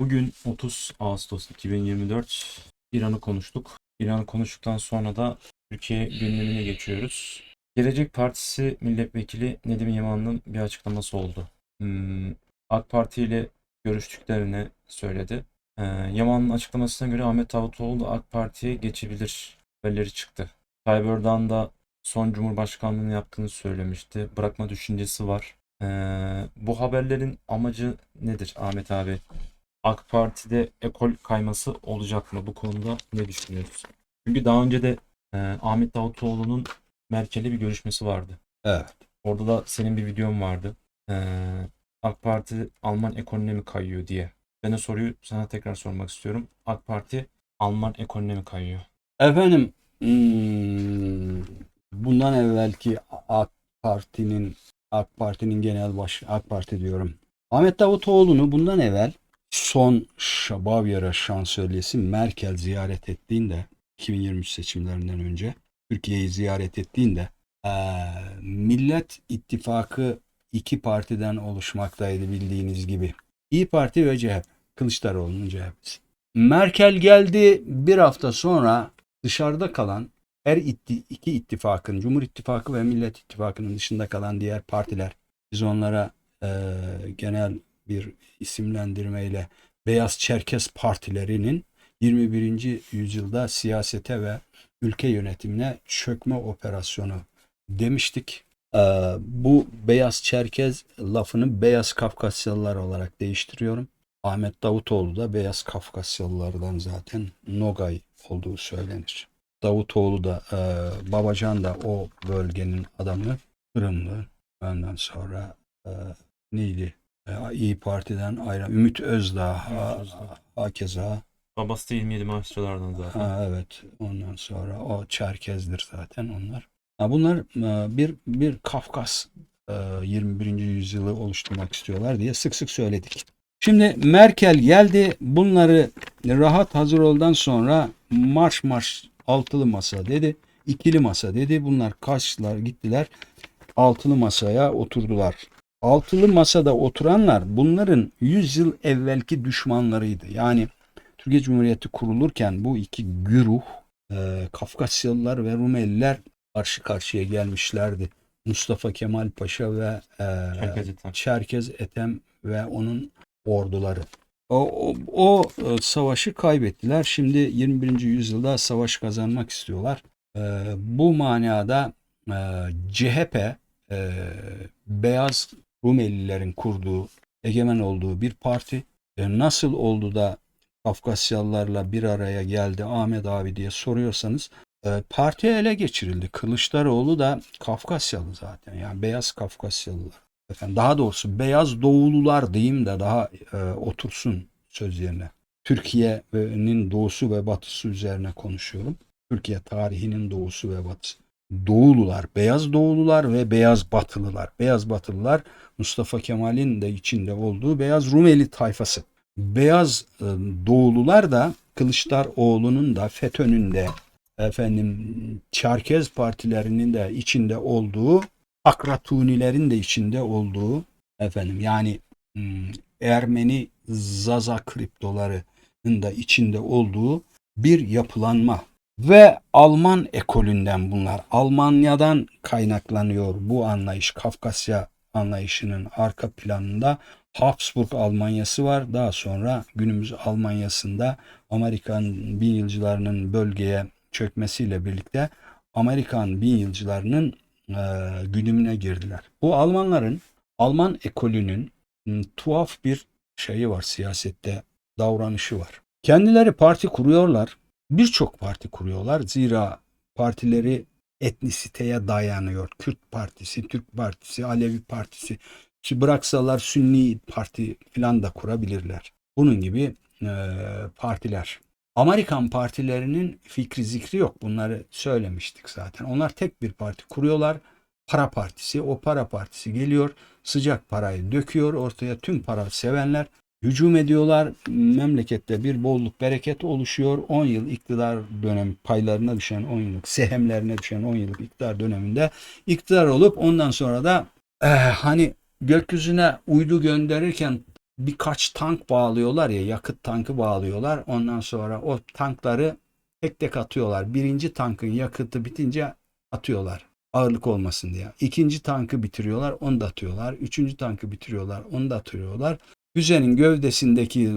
Bugün 30 Ağustos 2024 İran'ı konuştuk. İran'ı konuştuktan sonra da Türkiye gündemine geçiyoruz. Gelecek Partisi milletvekili Nedim Yaman'ın bir açıklaması oldu. Hmm, AK Parti ile görüştüklerini söyledi. Ee, Yaman'ın açıklamasına göre Ahmet Davutoğlu da AK Parti'ye geçebilir haberleri çıktı. Tayyip da son Cumhurbaşkanlığını yaptığını söylemişti. Bırakma düşüncesi var. Ee, bu haberlerin amacı nedir Ahmet abi? AK Parti'de ekol kayması olacak mı? Bu konuda ne düşünüyoruz? Çünkü daha önce de e, Ahmet Davutoğlu'nun Merkel'le bir görüşmesi vardı. Evet. Orada da senin bir videon vardı. Ee, AK Parti Alman ekonomi mi kayıyor diye. Ben de soruyu sana tekrar sormak istiyorum. AK Parti Alman ekonomi mi kayıyor? Efendim hmm, bundan evvelki AK Parti'nin AK Parti'nin genel baş AK Parti diyorum. Ahmet Davutoğlu'nu bundan evvel son Ş- Bavyera şansölyesi Merkel ziyaret ettiğinde 2023 seçimlerinden önce Türkiye'yi ziyaret ettiğinde eee, Millet İttifakı iki partiden oluşmaktaydı bildiğiniz gibi. İyi Parti ve CHP. Kılıçdaroğlu'nun CHP'si. Merkel geldi bir hafta sonra dışarıda kalan her itti- iki ittifakın, Cumhur İttifakı ve Millet İttifakı'nın dışında kalan diğer partiler, biz onlara eee, genel bir isimlendirmeyle Beyaz Çerkes partilerinin 21. yüzyılda siyasete ve ülke yönetimine çökme operasyonu demiştik. Eee, bu Beyaz Çerkez lafını Beyaz Kafkasyalılar olarak değiştiriyorum. Ahmet Davutoğlu da Beyaz Kafkasyalılardan zaten Nogay olduğu söylenir. Davutoğlu da e, Babacan da o bölgenin adamı Kırımlı. Ondan sonra e, neydi? E, İyi Parti'den ayrı Ümit Özdağ, Ümit Özdağ. hakeza. Babası da 27 maaşçılardan zaten. Ha, evet. Ondan sonra o Çerkezdir zaten onlar. Ha, bunlar e, bir bir Kafkas e, 21. yüzyılı oluşturmak istiyorlar diye sık sık söyledik. Şimdi Merkel geldi. Bunları rahat hazır oldan sonra marş marş altılı masa dedi. ikili masa dedi. Bunlar kaçtılar gittiler. Altılı masaya oturdular. Altılı masada oturanlar bunların 100 yıl evvelki düşmanlarıydı. Yani Türkiye Cumhuriyeti kurulurken bu iki güruh e, Kafkasyalılar ve Rumeliler karşı karşıya gelmişlerdi. Mustafa Kemal Paşa ve e. Çerkez Ethem ve onun orduları. O, o, o, e, savaşı kaybettiler. Şimdi 21. yüzyılda savaş kazanmak istiyorlar. E, bu manada e, CHP e, beyaz Rumelilerin kurduğu, egemen olduğu bir parti. E, nasıl oldu da Kafkasyalılarla bir araya geldi Ahmet abi diye soruyorsanız e, parti ele geçirildi. Kılıçdaroğlu da Kafkasyalı zaten. Yani beyaz Kafkasyalılar. Efendim, daha doğrusu beyaz doğulular diyeyim de daha e, otursun söz yerine. Türkiye'nin doğusu ve batısı üzerine konuşuyorum. Türkiye tarihinin doğusu ve batısı. Doğulular, beyaz doğulular ve beyaz batılılar. Beyaz batılılar Mustafa Kemal'in de içinde olduğu beyaz Rumeli tayfası. Beyaz e, doğulular da Kılıçdaroğlu'nun da FETÖ'nün de efendim Çerkez partilerinin de içinde olduğu Akratunilerin de içinde olduğu efendim yani hmm, Ermeni Zaza kriptolarının da içinde olduğu bir yapılanma ve Alman ekolünden bunlar. Almanya'dan kaynaklanıyor bu anlayış. Kafkasya anlayışının arka planında Habsburg Almanyası var. Daha sonra günümüz Almanya'sında Amerikan bin yılcılarının bölgeye çökmesiyle birlikte Amerikan bin yılcılarının e, güdümüne girdiler. Bu Almanların, Alman ekolünün m, tuhaf bir şeyi var siyasette, davranışı var. Kendileri parti kuruyorlar. Birçok parti kuruyorlar. Zira partileri etnisiteye dayanıyor. Kürt Partisi, Türk Partisi, Alevi Partisi. Ki bıraksalar Sünni Parti falan da kurabilirler. Bunun gibi e, partiler. Amerikan partilerinin fikri zikri yok. Bunları söylemiştik zaten. Onlar tek bir parti kuruyorlar. Para partisi. O para partisi geliyor. Sıcak parayı döküyor. Ortaya tüm para sevenler hücum ediyorlar. Memlekette bir bolluk bereket oluşuyor. 10 yıl iktidar dönem paylarına düşen 10 yıllık sehemlerine düşen 10 yıllık iktidar döneminde iktidar olup ondan sonra da eh, hani gökyüzüne uydu gönderirken birkaç tank bağlıyorlar ya yakıt tankı bağlıyorlar. Ondan sonra o tankları tek tek atıyorlar. Birinci tankın yakıtı bitince atıyorlar. Ağırlık olmasın diye. İkinci tankı bitiriyorlar. Onu da atıyorlar. Üçüncü tankı bitiriyorlar. Onu da atıyorlar. Füzenin gövdesindeki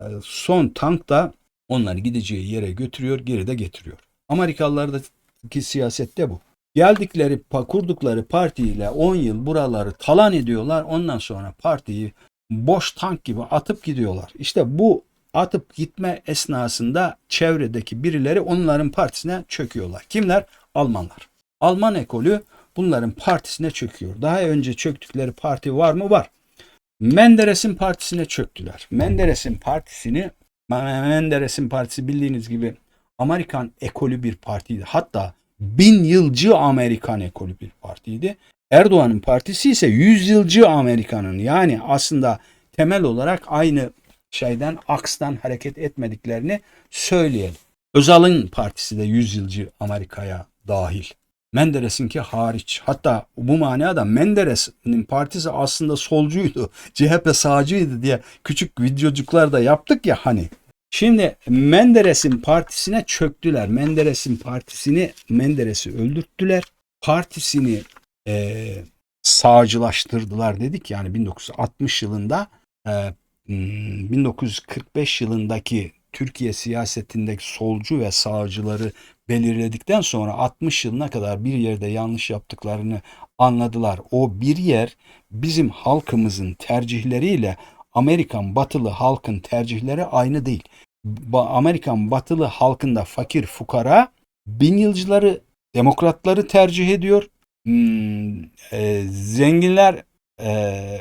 e, son tank da onları gideceği yere götürüyor, geri de getiriyor. Amerikalılardaki siyasette bu. Geldikleri, kurdukları partiyle 10 yıl buraları talan ediyorlar. Ondan sonra partiyi boş tank gibi atıp gidiyorlar. İşte bu atıp gitme esnasında çevredeki birileri onların partisine çöküyorlar. Kimler? Almanlar. Alman ekolü bunların partisine çöküyor. Daha önce çöktükleri parti var mı? Var. Menderes'in partisine çöktüler. Menderes'in partisini Menderes'in partisi bildiğiniz gibi Amerikan ekolü bir partiydi. Hatta bin yılcı Amerikan ekolü bir partiydi. Erdoğan'ın partisi ise yüzyılcı Amerikan'ın yani aslında temel olarak aynı şeyden akstan hareket etmediklerini söyleyelim. Özal'ın partisi de yüzyılcı Amerika'ya dahil. Menderes'inki hariç. Hatta bu manada Menderes'in partisi aslında solcuydu. CHP sağcıydı diye küçük videocuklar da yaptık ya hani. Şimdi Menderes'in partisine çöktüler. Menderes'in partisini Menderes'i öldürttüler. Partisini eee sağcılaştırdılar dedik yani 1960 yılında hmm, 1945 yılındaki Türkiye siyasetindeki solcu ve sağcıları belirledikten sonra 60 yılına kadar bir yerde yanlış yaptıklarını anladılar. O bir yer bizim halkımızın tercihleriyle Amerikan batılı halkın tercihleri aynı değil. Amerikan batılı halkında fakir fukara bin yılcıları demokratları tercih ediyor. Hmm, e, zenginler e,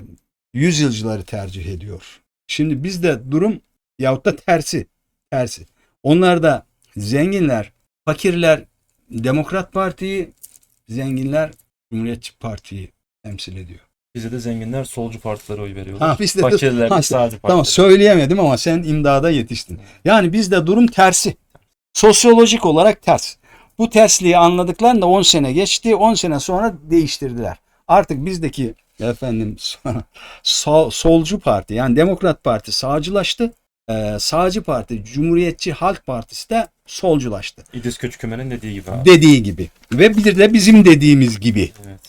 yüzyılcıları tercih ediyor. Şimdi bizde durum yahut da tersi. Tersi. Onlar da zenginler, fakirler Demokrat Parti'yi, zenginler Cumhuriyetçi Parti'yi temsil ediyor. Bize de zenginler solcu partilere oy veriyorlar. Ha, bizde de- Fakirler Ha, de sağcı Tamam partilere. söyleyemedim ama sen imdada yetiştin. Yani bizde durum tersi. Sosyolojik olarak ters. Bu tersliği anladıklarında 10 sene geçti. 10 sene sonra değiştirdiler. Artık bizdeki efendim sol- solcu parti yani Demokrat Parti sağcılaştı. Ee, sağcı parti Cumhuriyetçi Halk Partisi de solculaştı. İdris Köçkümen'in dediği gibi abi. Dediği gibi. Ve bir de bizim dediğimiz gibi. Evet.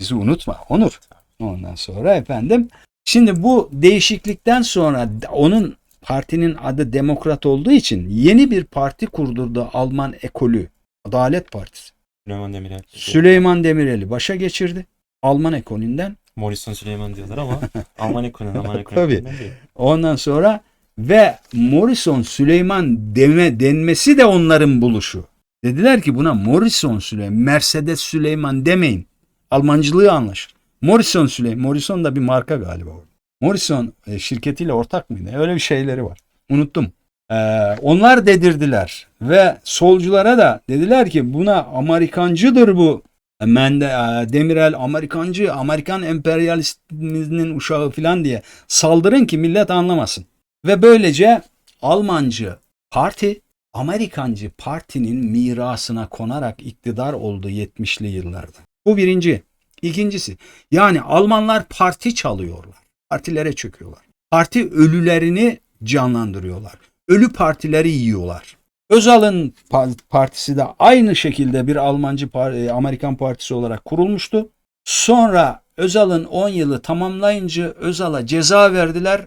Bizi unutma Onur. Ondan sonra efendim şimdi bu değişiklikten sonra onun partinin adı Demokrat olduğu için yeni bir parti kurdurdu Alman ekolü. Adalet Partisi. Süleyman Demirel. Süleyman Demirel'i başa geçirdi. Alman ekolünden. Morrison Süleyman diyorlar ama Alman ekonomi, Alman Tabii. ekonomi değil. Ondan sonra ve Morrison Süleyman deme, denmesi de onların buluşu. Dediler ki buna Morrison Süleyman, Mercedes Süleyman demeyin. Almancılığı anlaşır. Morrison Süleyman, Morrison da bir marka galiba. Morrison e, şirketiyle ortak mıydı? Öyle bir şeyleri var. Unuttum. Ee, onlar dedirdiler ve solculara da dediler ki buna Amerikancıdır bu. Mende, e, Demirel Amerikancı, Amerikan emperyalistinin uşağı falan diye saldırın ki millet anlamasın. Ve böylece Almancı parti Amerikancı partinin mirasına konarak iktidar oldu 70'li yıllarda. Bu birinci. İkincisi yani Almanlar parti çalıyorlar. Partilere çöküyorlar. Parti ölülerini canlandırıyorlar. Ölü partileri yiyorlar. Özal'ın pa- partisi de aynı şekilde bir Almancı e, Amerikan partisi olarak kurulmuştu. Sonra Özal'ın 10 yılı tamamlayınca Özal'a ceza verdiler.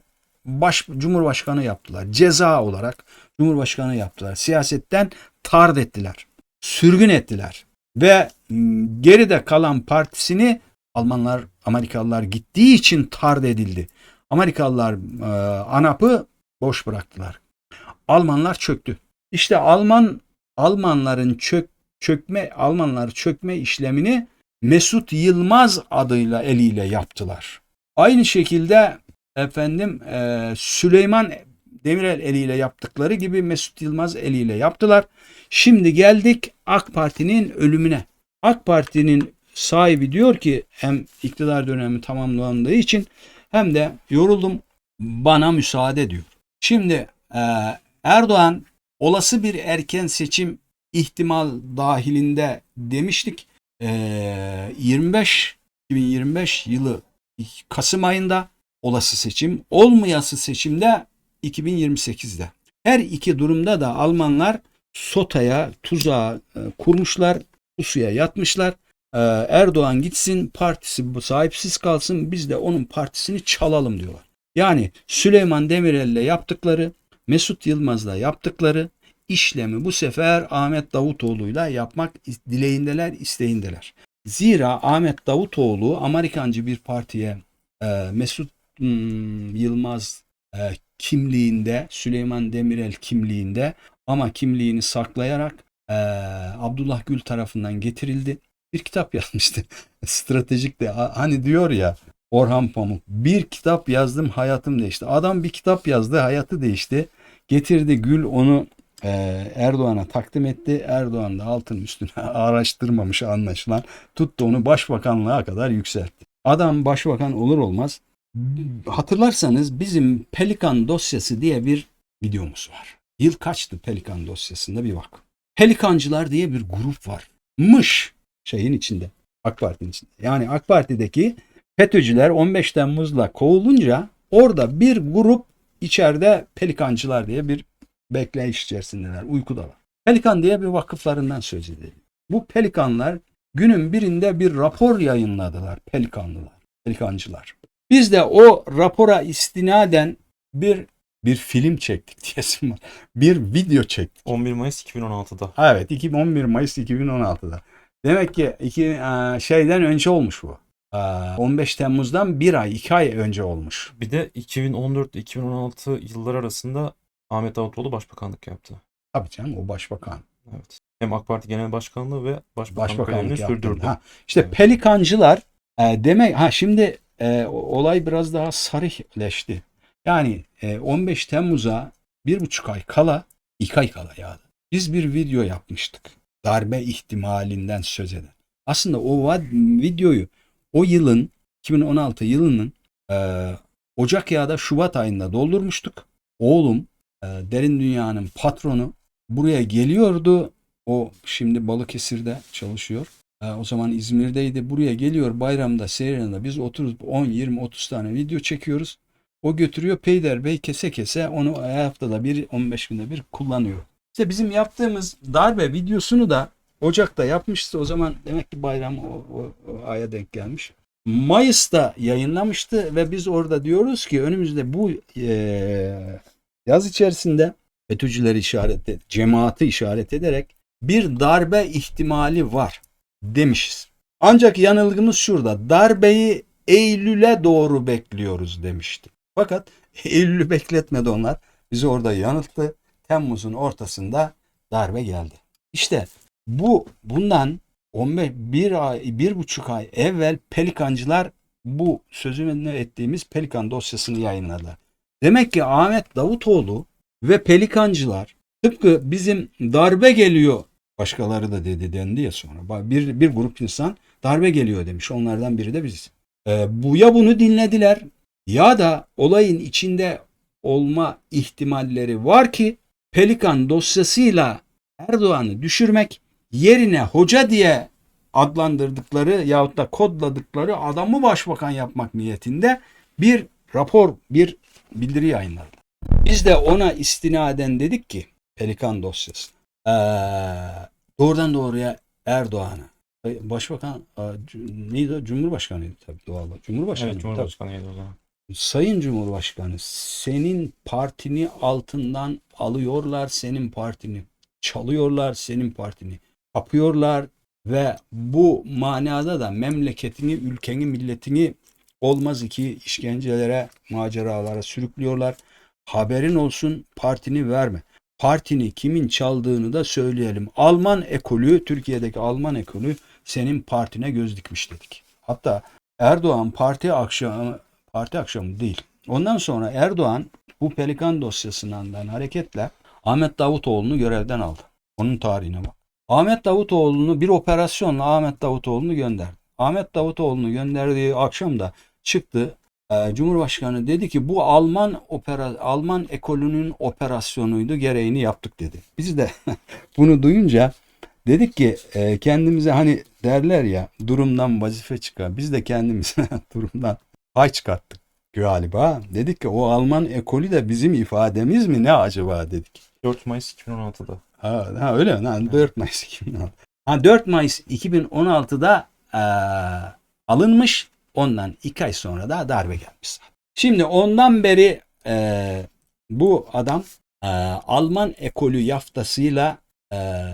Baş, Cumhurbaşkanı yaptılar. Ceza olarak Cumhurbaşkanı yaptılar. Siyasetten tard ettiler. Sürgün ettiler. Ve m, geride kalan partisini Almanlar, Amerikalılar gittiği için tard edildi. Amerikalılar e, ANAP'ı boş bıraktılar. Almanlar çöktü. İşte Alman Almanların çök çökme Almanlar çökme işlemini Mesut Yılmaz adıyla eliyle yaptılar. Aynı şekilde efendim e, Süleyman Demirel eliyle yaptıkları gibi Mesut Yılmaz eliyle yaptılar. Şimdi geldik AK Parti'nin ölümüne. AK Parti'nin sahibi diyor ki hem iktidar dönemi tamamlandığı için hem de yoruldum bana müsaade diyor. Şimdi e, Erdoğan olası bir erken seçim ihtimal dahilinde demiştik. E, 25 2025 yılı Kasım ayında olası seçim, olmayası seçimde 2028'de. Her iki durumda da Almanlar sotaya, tuzağa e, kurmuşlar, pusuya yatmışlar. E, Erdoğan gitsin, partisi bu sahipsiz kalsın, biz de onun partisini çalalım diyorlar. Yani Süleyman Demirel'le yaptıkları, Mesut Yılmaz'la yaptıkları işlemi bu sefer Ahmet Davutoğlu'yla yapmak dileğindeler, isteğindeler. Zira Ahmet Davutoğlu Amerikancı bir partiye e, Mesut hmm, Yılmaz e, kimliğinde, Süleyman Demirel kimliğinde ama kimliğini saklayarak e, Abdullah Gül tarafından getirildi. Bir kitap yazmıştı. Stratejik de hani diyor ya Orhan Pamuk bir kitap yazdım hayatım değişti. Adam bir kitap yazdı hayatı değişti. Getirdi Gül onu e, Erdoğan'a takdim etti. Erdoğan da altın üstüne araştırmamış anlaşılan. Tuttu onu başbakanlığa kadar yükseltti. Adam başbakan olur olmaz. Hatırlarsanız bizim Pelikan dosyası diye bir videomuz var. Yıl kaçtı Pelikan dosyasında bir bak. Pelikancılar diye bir grup var. Mış şeyin içinde. AK Parti'nin içinde. Yani AK Parti'deki FETÖ'cüler 15 Temmuz'la kovulunca orada bir grup içeride pelikancılar diye bir bekleyiş içerisindeler, uykudalar. Pelikan diye bir vakıflarından söz edelim. Bu pelikanlar günün birinde bir rapor yayınladılar pelikanlılar, pelikancılar. Biz de o rapora istinaden bir bir film çektik diyesim var. Bir video çektik. 11 Mayıs 2016'da. Evet 2011 Mayıs 2016'da. Demek ki iki e, şeyden önce olmuş bu. E, 15 Temmuz'dan bir ay, iki ay önce olmuş. Bir de 2014-2016 yıllar arasında Ahmet Davutoğlu başbakanlık yaptı. Tabii canım o başbakan. Evet. Hem AK Parti Genel Başkanlığı ve başbakanlık Başbakanlık görevini sürdürdü. Ha, işte Evet. pelikancılar e, demek ha şimdi e, olay biraz daha sarihleşti. Yani e, 15 Temmuz'a bir buçuk ay kala, iki ay kala ya. Biz bir video yapmıştık. Darbe ihtimalinden söz eden. Aslında o videoyu o yılın 2016 yılının e, Ocak ya da Şubat ayında doldurmuştuk. Oğlum e, Derin Dünya'nın patronu buraya geliyordu. O şimdi Balıkesir'de çalışıyor. E, o zaman İzmir'deydi. Buraya geliyor bayramda, seyranında biz oturup 10, 20, 30 tane video çekiyoruz. O götürüyor Peyder Bey kese kese onu haftada bir 15 günde bir kullanıyor. İşte bizim yaptığımız darbe videosunu da Ocak'ta yapmıştı. O zaman demek ki bayram o, o- o aya denk gelmiş. Mayıs'ta yayınlamıştı ve biz orada diyoruz ki önümüzde bu eee, yaz içerisinde FETÖ'cüleri işaret et, cemaati işaret ederek bir darbe ihtimali var demişiz. Ancak yanılgımız şurada. Darbeyi Eylül'e doğru bekliyoruz demişti. Fakat Eylül'ü bekletmedi onlar. Bizi orada yanılttı. Temmuz'un ortasında darbe geldi. İşte bu bundan 15 bir ay bir buçuk ay evvel pelikancılar bu sözünü ettiğimiz pelikan dosyasını yayınladılar. Demek ki Ahmet Davutoğlu ve pelikancılar tıpkı bizim darbe geliyor başkaları da dedi dendi ya sonra bir, bir grup insan darbe geliyor demiş onlardan biri de biziz. Ee, bu ya bunu dinlediler ya da olayın içinde olma ihtimalleri var ki Pelikan dosyasıyla Erdoğan'ı düşürmek yerine hoca diye adlandırdıkları yahut da kodladıkları adamı başbakan yapmak niyetinde bir rapor, bir bildiri yayınladı. Biz de ona istinaden dedik ki Pelikan dosyası. Ee, doğrudan doğruya Erdoğan'a Başbakan e, neydi? Cumhurbaşkanıydı tabii doğal olarak. Cumhurbaşkanı. Evet tabii. Cumhurbaşkanıydı o zaman. Sayın Cumhurbaşkanı senin partini altından alıyorlar, senin partini çalıyorlar, senin partini kapıyorlar ve bu manada da memleketini, ülkeni, milletini olmaz iki işkencelere, maceralara sürüklüyorlar. Haberin olsun partini verme. Partini kimin çaldığını da söyleyelim. Alman ekolü, Türkiye'deki Alman ekolü senin partine göz dikmiş dedik. Hatta Erdoğan parti akşamı parti akşamı değil. Ondan sonra Erdoğan bu Pelikan dosyasından hareketle Ahmet Davutoğlu'nu görevden aldı. Onun tarihine bak. Ahmet Davutoğlu'nu bir operasyonla Ahmet Davutoğlu'nu gönderdi. Ahmet Davutoğlu'nu gönderdiği akşam da çıktı. Ee, Cumhurbaşkanı dedi ki bu Alman opera Alman ekolünün operasyonuydu gereğini yaptık dedi. Biz de bunu duyunca dedik ki e, kendimize hani derler ya durumdan vazife çıkar. Biz de kendimize durumdan pay çıkarttık. galiba. Dedik ki o Alman ekolü de bizim ifademiz mi ne acaba dedik. 4 Mayıs 2016'da. Ha, ha öyle mi? Ha, 4 Mayıs 2016. Ha 4 Mayıs 2016'da eee, alınmış. Ondan 2 ay sonra da darbe gelmiş. Şimdi ondan beri eee, bu adam eee, Alman ekolü yaftasıyla eee,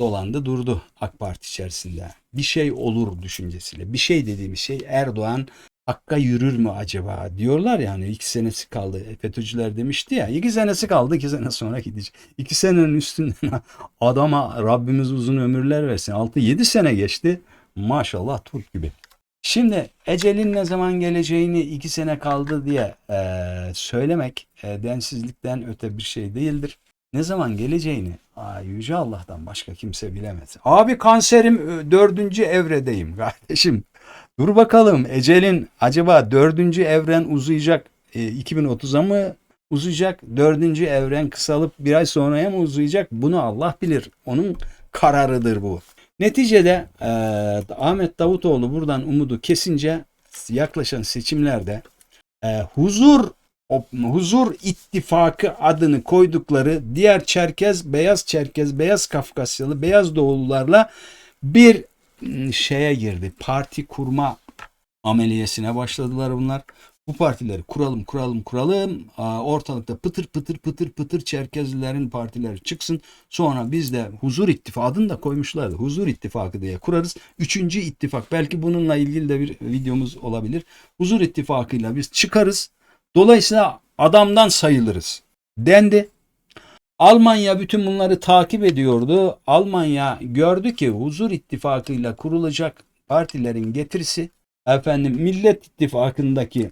dolandı durdu AK Parti içerisinde. Bir şey olur düşüncesiyle. Bir şey dediğimiz şey Erdoğan Hakka yürür mü acaba diyorlar yani iki senesi kaldı. FETÖ'cüler demişti ya iki senesi kaldı iki sene sonra gidecek. İki senenin üstünden adama Rabbimiz uzun ömürler versin. 6-7 sene geçti. Maşallah Türk gibi. Şimdi ecelin ne zaman geleceğini iki sene kaldı diye eee, söylemek eee, densizlikten öte bir şey değildir. Ne zaman geleceğini aa, Yüce Allah'tan başka kimse bilemez. Abi kanserim ö, dördüncü evredeyim kardeşim. Dur bakalım ecelin acaba dördüncü evren uzayacak e, 2030'a mı uzayacak? Dördüncü evren kısalıp bir ay sonraya mı uzayacak? Bunu Allah bilir. Onun kararıdır bu. Neticede e, Ahmet Davutoğlu buradan umudu kesince yaklaşan seçimlerde e, huzur huzur ittifakı adını koydukları diğer Çerkez, beyaz Çerkez, beyaz Kafkasyalı, beyaz Doğulularla bir m, şeye girdi. Parti kurma ameliyesine başladılar bunlar. Bu partileri kuralım, kuralım, kuralım. Ortalıkta pıtır pıtır pıtır pıtır Çerkezlilerin partileri çıksın. Sonra biz de Huzur İttifakı adını da koymuşlardı. Huzur İttifakı diye kurarız. Üçüncü ittifak. Belki bununla ilgili de bir videomuz olabilir. Huzur İttifakı'yla biz çıkarız. Dolayısıyla adamdan sayılırız. Dendi. Almanya bütün bunları takip ediyordu. Almanya gördü ki Huzur İttifakı'yla kurulacak partilerin getirisi efendim Millet İttifakı'ndaki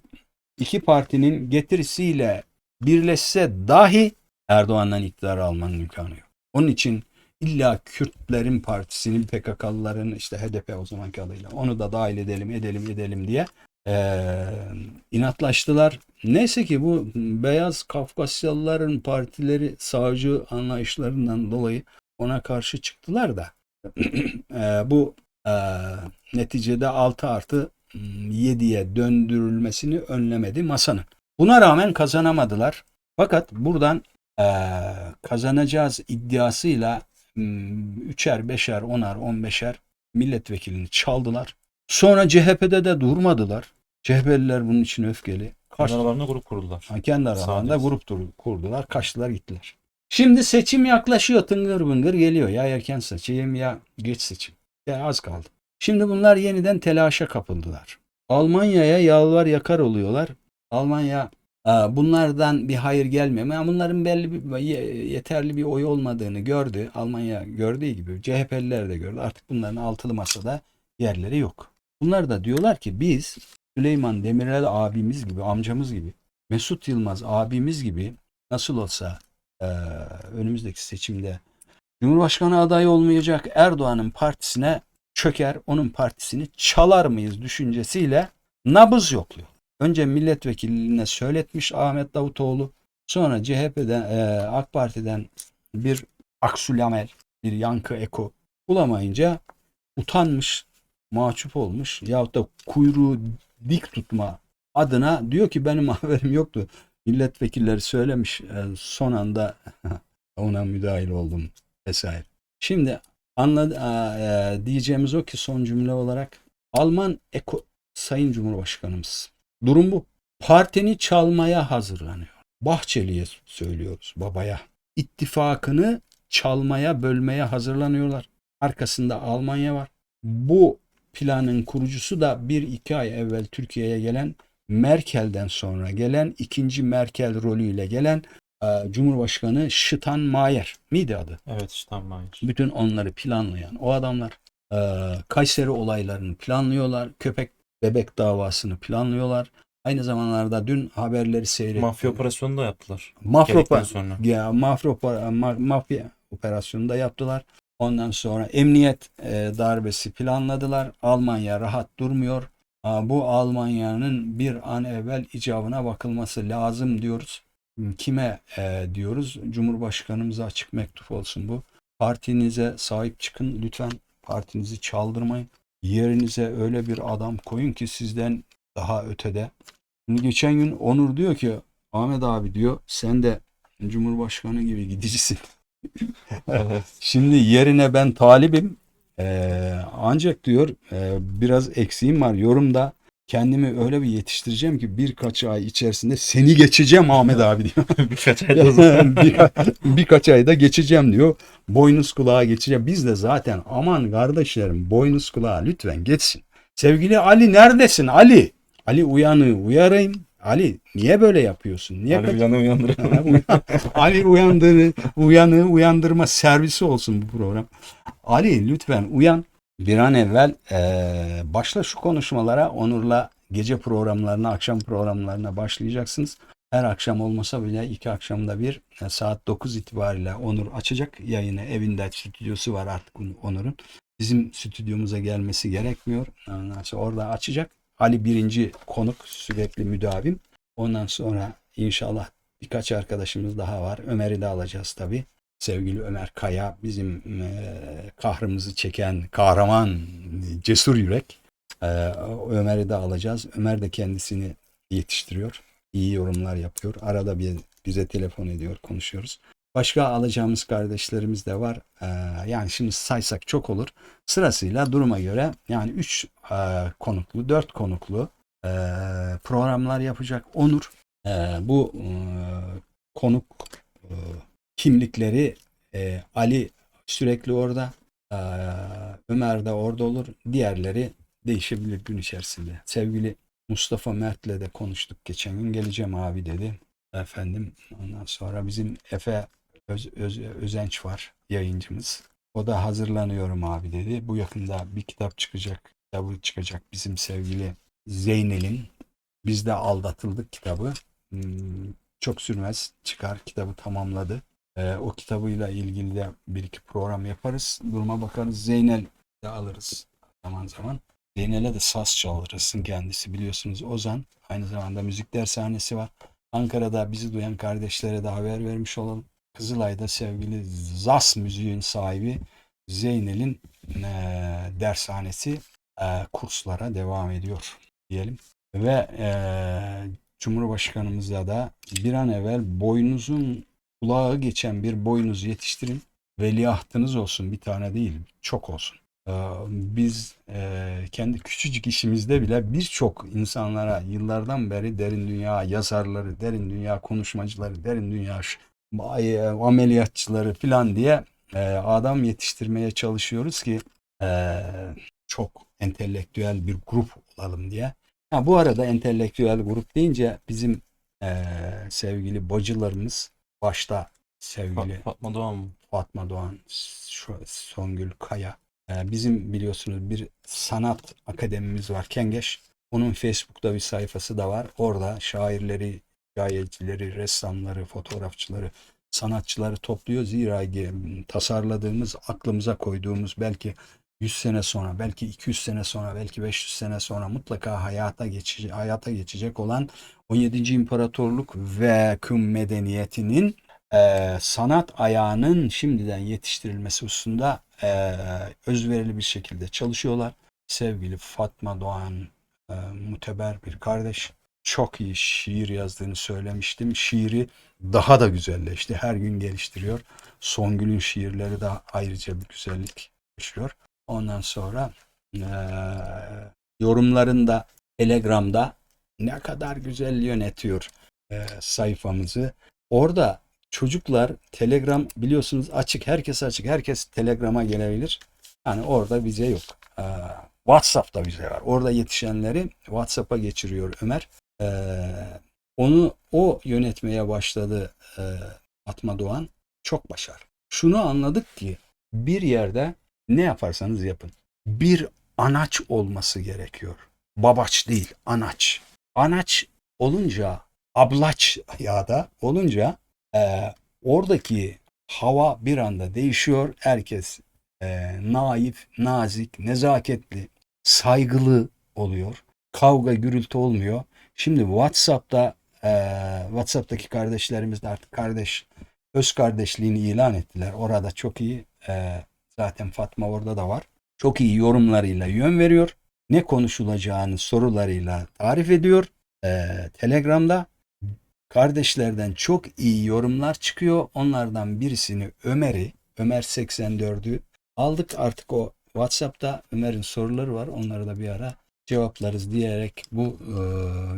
iki partinin getirisiyle birleşse dahi Erdoğan'dan iktidarı almanın imkanı yok. Onun için illa Kürtlerin partisinin PKK'lıların işte HDP o zamanki adıyla onu da dahil edelim edelim edelim diye eee, inatlaştılar. Neyse ki bu beyaz Kafkasyalıların partileri sağcı anlayışlarından dolayı ona karşı çıktılar da eee, bu eee, neticede 6 artı 7'ye döndürülmesini önlemedi masanın. Buna rağmen kazanamadılar. Fakat buradan eee, kazanacağız iddiasıyla hmm, üçer, beşer, onar, on beşer milletvekilini çaldılar. Sonra CHP'de de durmadılar. CHP'liler bunun için öfkeli. Kaç, Aralarında grup kurdular. Ha, kendi aralarında Sağ grup kurdular. Kaçtılar gittiler. Şimdi seçim yaklaşıyor. Tıngır bıngır geliyor. Ya erken seçim ya geç seçim. Ya az kaldı. Şimdi bunlar yeniden telaşa kapıldılar. Almanya'ya yalvar yakar oluyorlar. Almanya "Aa, bunlardan bir hayır gelmiyor. Yani bunların belli bir ye- yeterli bir oy olmadığını gördü. Almanya gördüğü gibi CHP'liler de gördü. Artık bunların altılı masada yerleri yok. Bunlar da diyorlar ki biz Süleyman Demirel abimiz gibi, amcamız gibi, Mesut Yılmaz abimiz gibi nasıl olsa eee, önümüzdeki seçimde Cumhurbaşkanı adayı olmayacak Erdoğan'ın partisine çöker, onun partisini çalar mıyız düşüncesiyle nabız yokluyor. Önce milletvekiline söyletmiş Ahmet Davutoğlu. Sonra CHP'den, eee, AK Parti'den bir aksülamel, bir yankı eko bulamayınca utanmış, mahcup olmuş yahut da kuyruğu dik tutma adına diyor ki benim haberim yoktu. Milletvekilleri söylemiş e, son anda ona müdahil oldum vesaire. Şimdi anladı, e, diyeceğimiz o ki son cümle olarak Alman eko, Sayın Cumhurbaşkanımız durum bu. Partini çalmaya hazırlanıyor. Bahçeli'ye söylüyoruz babaya. İttifakını çalmaya, bölmeye hazırlanıyorlar. Arkasında Almanya var. Bu planın kurucusu da bir iki ay evvel Türkiye'ye gelen Merkel'den sonra gelen ikinci Merkel rolüyle gelen Cumhurbaşkanı Steinmeier miydi adı? Evet hayır. Bütün onları planlayan o adamlar e, Kayseri olaylarını planlıyorlar. Köpek bebek davasını planlıyorlar. Aynı zamanlarda dün haberleri seyrettim. Mafya operasyonu da yaptılar. Mafya sonra. ya mafya, ma- mafya operasyonu da yaptılar. Ondan sonra emniyet e, darbesi planladılar. Almanya rahat durmuyor. Aa, bu Almanya'nın bir an evvel icabına bakılması lazım diyoruz. Kime e, diyoruz? Cumhurbaşkanımıza açık mektup olsun bu. Partinize sahip çıkın lütfen. Partinizi çaldırmayın. Yerinize öyle bir adam koyun ki sizden daha ötede Şimdi geçen gün Onur diyor ki Ahmet abi diyor sen de Cumhurbaşkanı gibi gidicisin. Şimdi yerine ben talibim. Ee, ancak diyor e, biraz eksiğim var yorumda. Kendimi öyle bir yetiştireceğim ki birkaç ay içerisinde seni geçeceğim Ahmet abi diyor. Birkaç ayda. Birka- birkaç ayda geçeceğim diyor. Boynuz kulağa geçeceğim. Biz de zaten aman kardeşlerim boynuz kulağa lütfen geçsin. Sevgili Ali neredesin Ali? Ali uyanı uyarayım. Ali niye böyle yapıyorsun? Niye Yani kaç- uyanı uyandırın. Ha, uyan- Ali uyandırı, uyanı uyandırma servisi olsun bu program. Ali lütfen uyan. Bir an evvel eee, başla şu konuşmalara. Onur'la gece programlarına, akşam programlarına başlayacaksınız. Her akşam olmasa bile iki akşamda bir e, saat 9 itibariyle Onur açacak yayını. Evinde stüdyosu var artık Onur'un. Bizim stüdyomuza gelmesi gerekmiyor. Orada açacak. Ali birinci konuk sürekli müdavim. Ondan sonra inşallah birkaç arkadaşımız daha var. Ömer'i de alacağız tabii. Sevgili Ömer Kaya bizim e, kahrımızı çeken kahraman cesur yürek. E, Ömer'i de alacağız. Ömer de kendisini yetiştiriyor. İyi yorumlar yapıyor. Arada bir bize telefon ediyor, konuşuyoruz. Başka alacağımız kardeşlerimiz de var. E, yani şimdi saysak çok olur. Sırasıyla duruma göre yani 3 konuklu, 4 konuklu e, programlar yapacak Onur. E, bu e, konuk e, kimlikleri e, Ali sürekli orada, e, Ömer de orada olur. Diğerleri değişebilir gün içerisinde. Sevgili Mustafa Mert'le de konuştuk geçen gün. Geleceğim abi dedi. Efendim ondan sonra bizim Efe Öz, Öz- Özenç var yayıncımız. O da hazırlanıyorum abi dedi. Bu yakında bir kitap çıkacak. Kitabı çıkacak bizim sevgili Zeynel'in. Biz de aldatıldık kitabı. Hmm, çok sürmez çıkar kitabı tamamladı. Ee, o kitabıyla ilgili de bir iki program yaparız. Duruma bakarız. Zeynel de alırız zaman zaman. Zeynel'e de saz çalırızın kendisi biliyorsunuz Ozan. Aynı zamanda müzik dershanesi var. Ankara'da bizi duyan kardeşlere de haber vermiş olalım. Kızılay'da sevgili Zas müziğin sahibi Zeynel'in eee, dershanesi eee, kurslara devam ediyor diyelim. Ve eee Cumhurbaşkanımıza da bir an evvel boynuzun kulağı geçen bir boynuz yetiştirin. Veliahtınız olsun bir tane değil çok olsun. Eee, Biz eee, kendi küçücük işimizde bile birçok insanlara yıllardan beri derin dünya yazarları, derin dünya konuşmacıları, derin dünya ay- ameliyatçıları falan diye eee, adam yetiştirmeye çalışıyoruz ki çok entelektüel bir grup olalım diye. Ha, bu arada entelektüel grup deyince bizim sevgili bacılarımız başta sevgili Fa- Fatma Doğan mı? Fatma Doğan, Songül Kaya. Ee, Bizim biliyorsunuz bir sanat akademimiz var Kengeş. Onun Facebook'ta bir sayfası da var. Orada şairleri, hikayecileri, ressamları, fotoğrafçıları, sanatçıları topluyor. Zira tasarladığımız, aklımıza koyduğumuz belki 100 sene sonra, belki 200 sene sonra, belki 500 sene sonra mutlaka hayata geçecek, hayata geçecek olan 17. İmparatorluk ve Kım medeniyetinin eee, sanat ayağının şimdiden yetiştirilmesi hususunda eee, özverili bir şekilde çalışıyorlar. Sevgili Fatma Doğan eee, muteber bir kardeş. Çok iyi şiir yazdığını söylemiştim. Şiiri daha da güzelleşti. Her gün geliştiriyor. Songül'ün şiirleri de ayrıca bir güzellik yaşıyor. Ondan sonra eee yorumlarında Telegram'da ne kadar güzel yönetiyor eee, sayfamızı. Orada çocuklar Telegram biliyorsunuz açık. Herkes açık. Herkes Telegram'a gelebilir. Yani orada vize yok. Ee, WhatsApp'ta vize var. Orada yetişenleri WhatsApp'a geçiriyor Ömer. Ee, onu o yönetmeye başladı e, Fatma Doğan. Çok başarılı. Şunu anladık ki bir yerde ne yaparsanız yapın. Bir anaç olması gerekiyor. Babaç değil, anaç. Anaç olunca, ablaç ya da olunca e, oradaki hava bir anda değişiyor. Herkes e, naif, nazik, nezaketli, saygılı oluyor. Kavga, gürültü olmuyor. Şimdi WhatsApp'ta e, WhatsApp'taki kardeşlerimiz de artık kardeş öz kardeşliğini ilan ettiler. Orada çok iyi e, zaten Fatma orada da var. Çok iyi yorumlarıyla yön veriyor. Ne konuşulacağını sorularıyla tarif ediyor. e, Telegram'da. Kardeşlerden çok iyi yorumlar çıkıyor. Onlardan birisini Ömer'i, Ömer 84'ü aldık. Artık o WhatsApp'ta Ömer'in soruları var. Onları da bir ara cevaplarız diyerek bu e,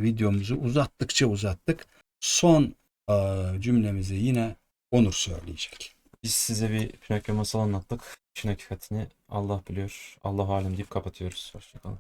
videomuzu uzattıkça uzattık. Son e, cümlemizi yine Onur söyleyecek. Biz size bir Pinokyo masal anlattık. İşin hakikatini Allah biliyor. Allah halim deyip kapatıyoruz. Hoşçakalın.